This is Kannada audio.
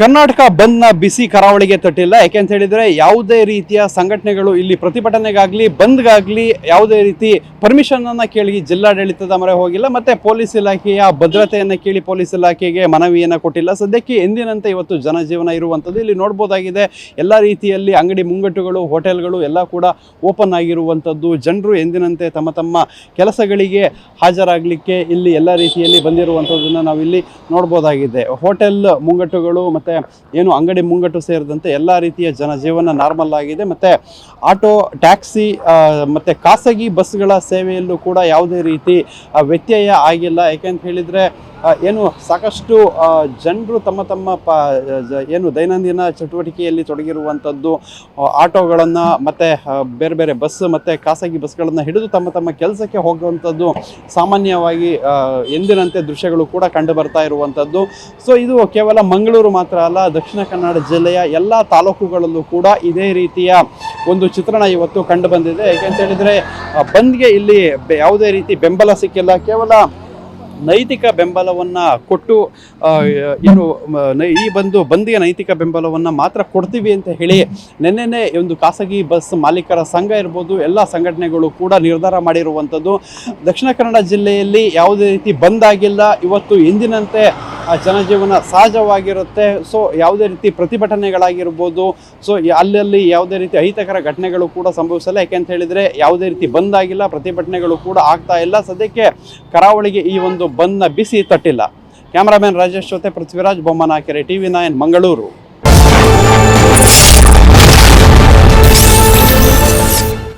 ಕರ್ನಾಟಕ ಬಂದ್ನ ಬಿಸಿ ಕರಾವಳಿಗೆ ತಟ್ಟಿಲ್ಲ. ಯಾಕೆಂತ ಹೇಳಿದ್ರೆ ಯಾವುದೇ ರೀತಿಯ ಸಂಘಟನೆಗಳು ಇಲ್ಲಿ ಪ್ರತಿಭಟನೆಗಾಗಲಿ, ಬಂದ್ಗಾಗಲಿ ಯಾವುದೇ ರೀತಿ ಪರ್ಮಿಷನನ್ನು ಕೇಳಿ ಜಿಲ್ಲಾಡಳಿತದ ಮೊರೆ ಹೋಗಿಲ್ಲ. ಮತ್ತೆ ಪೊಲೀಸ್ ಇಲಾಖೆಯ ಭದ್ರತೆಯನ್ನು ಕೇಳಿ ಪೊಲೀಸ್ ಇಲಾಖೆಗೆ ಮನವಿಯನ್ನ ಕೊಟ್ಟಿಲ್ಲ. ಸದ್ಯಕ್ಕೆ ಎಂದಿನಂತೆ ಇವತ್ತು ಜನಜೀವನ ಇರುವಂಥದ್ದು ಇಲ್ಲಿ ನೋಡ್ಬೋದಾಗಿದೆ. ಎಲ್ಲ ರೀತಿಯಲ್ಲಿ ಅಂಗಡಿ ಮುಂಗಟ್ಟುಗಳು, ಹೋಟೆಲ್ಗಳು ಎಲ್ಲ ಕೂಡ ಓಪನ್ ಆಗಿರುವಂಥದ್ದು. ಜನರು ಎಂದಿನಂತೆ ತಮ್ಮ ತಮ್ಮ ಕೆಲಸಗಳಿಗೆ ಹಾಜರಾಗಲಿಕ್ಕೆ ಇಲ್ಲಿ ಎಲ್ಲ ರೀತಿಯಲ್ಲಿ ಬಂದಿರುವಂಥದ್ದನ್ನು ನಾವಿಲ್ಲಿ ನೋಡ್ಬೋದಾಗಿದೆ. ಹೋಟೆಲ್ ಮುಂಗಟ್ಟುಗಳು ಮತ್ತು ಏನು ಅಂಗಡಿ ಮುಂಗಟ್ಟು ಸೇರಿದಂತೆ ಎಲ್ಲ ರೀತಿಯ ಜನಜೀವನ ನಾರ್ಮಲ್ ಆಗಿದೆ. ಮತ್ತು ಆಟೋ, ಟ್ಯಾಕ್ಸಿ ಮತ್ತು ಖಾಸಗಿ ಬಸ್ಗಳ ಸೇವೆಯಲ್ಲೂ ಕೂಡ ಯಾವುದೇ ರೀತಿ ವ್ಯತ್ಯಯ ಆಗಿಲ್ಲ. ಯಾಕೆಂತ ಹೇಳಿದರೆ ಏನು ಸಾಕಷ್ಟು ಜನರು ತಮ್ಮ ತಮ್ಮ ಪ ಏನು ದೈನಂದಿನ ಚಟುವಟಿಕೆಯಲ್ಲಿ ತೊಡಗಿರುವಂಥದ್ದು ಆಟೋಗಳನ್ನು ಮತ್ತು ಬೇರೆ ಬೇರೆ ಬಸ್ ಮತ್ತು ಖಾಸಗಿ ಬಸ್ಗಳನ್ನು ಹಿಡಿದು ತಮ್ಮ ತಮ್ಮ ಕೆಲಸಕ್ಕೆ ಹೋಗುವಂಥದ್ದು ಸಾಮಾನ್ಯವಾಗಿ ಎಂದಿನಂತೆ ದೃಶ್ಯಗಳು ಕೂಡ ಕಂಡು ಬರ್ತಾ ಇರುವಂಥದ್ದು ಸೊ ಇದು ಕೇವಲ ಮಂಗಳೂರು ಮಾತ್ರ ಅಲ್ಲ, ದಕ್ಷಿಣ ಕನ್ನಡ ಜಿಲ್ಲೆಯ ಎಲ್ಲ ತಾಲೂಕುಗಳಲ್ಲೂ ಕೂಡ ಇದೇ ರೀತಿಯ ಒಂದು ಚಿತ್ರಣ ಇವತ್ತು ಕಂಡು ಬಂದಿದೆ. ಏಕೆಂತ ಬಂದ್ಗೆ ಇಲ್ಲಿ ಯಾವುದೇ ರೀತಿ ಬೆಂಬಲ ಸಿಕ್ಕಿಲ್ಲ. ಕೇವಲ ನೈತಿಕ ಬೆಂಬಲವನ್ನು ಕೊಟ್ಟು ಏನು ಈ ಬಂದು ಬಂದಿಗೆ ನೈತಿಕ ಬೆಂಬಲವನ್ನು ಮಾತ್ರ ಕೊಡ್ತೀವಿ ಅಂತ ಹೇಳಿ ನಿನ್ನೆನೆ ಒಂದು ಖಾಸಗಿ ಬಸ್ ಮಾಲೀಕರ ಸಂಘ ಇರ್ಬೋದು, ಎಲ್ಲ ಸಂಘಟನೆಗಳು ಕೂಡ ನಿರ್ಧಾರ ಮಾಡಿರುವಂಥದ್ದು. ದಕ್ಷಿಣ ಕನ್ನಡ ಜಿಲ್ಲೆಯಲ್ಲಿ ಯಾವುದೇ ರೀತಿ ಬಂದ್ ಆಗಿಲ್ಲ. ಇವತ್ತು ಎಂದಿನಂತೆ ಜನಜೀವನ ಸಹಜವಾಗಿರುತ್ತೆ. ಸೊ ಯಾವುದೇ ರೀತಿ ಪ್ರತಿಭಟನೆಗಳಾಗಿರ್ಬೋದು ಸೊ ಅಲ್ಲಲ್ಲಿ ಯಾವುದೇ ರೀತಿ ಅಹಿತಕರ ಘಟನೆಗಳು ಕೂಡ ಸಂಭವಿಸಲ್ಲ. ಯಾಕೆಂತ ಹೇಳಿದರೆ, ಯಾವುದೇ ರೀತಿ ಬಂದ್ ಆಗಿಲ್ಲ, ಪ್ರತಿಭಟನೆಗಳು ಕೂಡ ಆಗ್ತಾ ಇಲ್ಲ. ಸದ್ಯಕ್ಕೆ ಕರಾವಳಿಗೆ ಈ ಒಂದು ಬಂದ್ನ ಬಿಸಿ ತಟ್ಟಿಲ್ಲ. ಕ್ಯಾಮರಾಮ್ಯಾನ್ ರಾಜೇಶ್ ಜೊತೆ Prithviraj Bommanakere T V nine, Mangaluru.